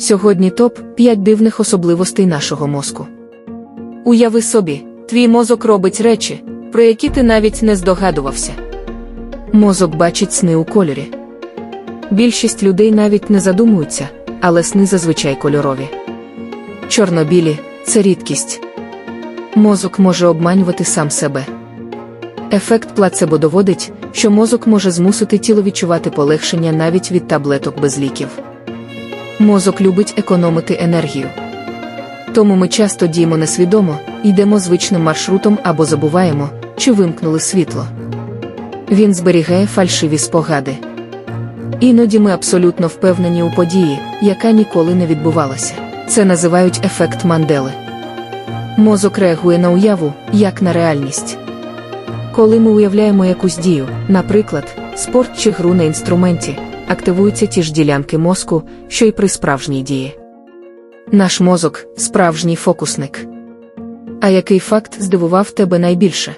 Сьогодні топ 5 дивних особливостей нашого мозку. Уяви собі, твій мозок робить речі, про які ти навіть не здогадувався. Мозок бачить сни у кольорі. Більшість людей навіть не задумуються, але сни зазвичай кольорові. Чорнобілі це рідкість. Мозок може обманювати сам себе. Ефект плацебо доводить, що мозок може змусити тіло відчувати полегшення навіть від таблеток без ліків. Мозок любить економити енергію. Тому ми часто діємо несвідомо, йдемо звичним маршрутом або забуваємо, чи вимкнули світло. Він зберігає фальшиві спогади. Іноді ми абсолютно впевнені у події, яка ніколи не відбувалася. Це називають ефект Мандели. Мозок реагує на уяву, як на реальність. Коли ми уявляємо якусь дію, наприклад, спорт чи гру на інструменті, активуються ті ж ділянки мозку, що й при справжній дії. Наш мозок справжній фокусник. А який факт здивував тебе найбільше?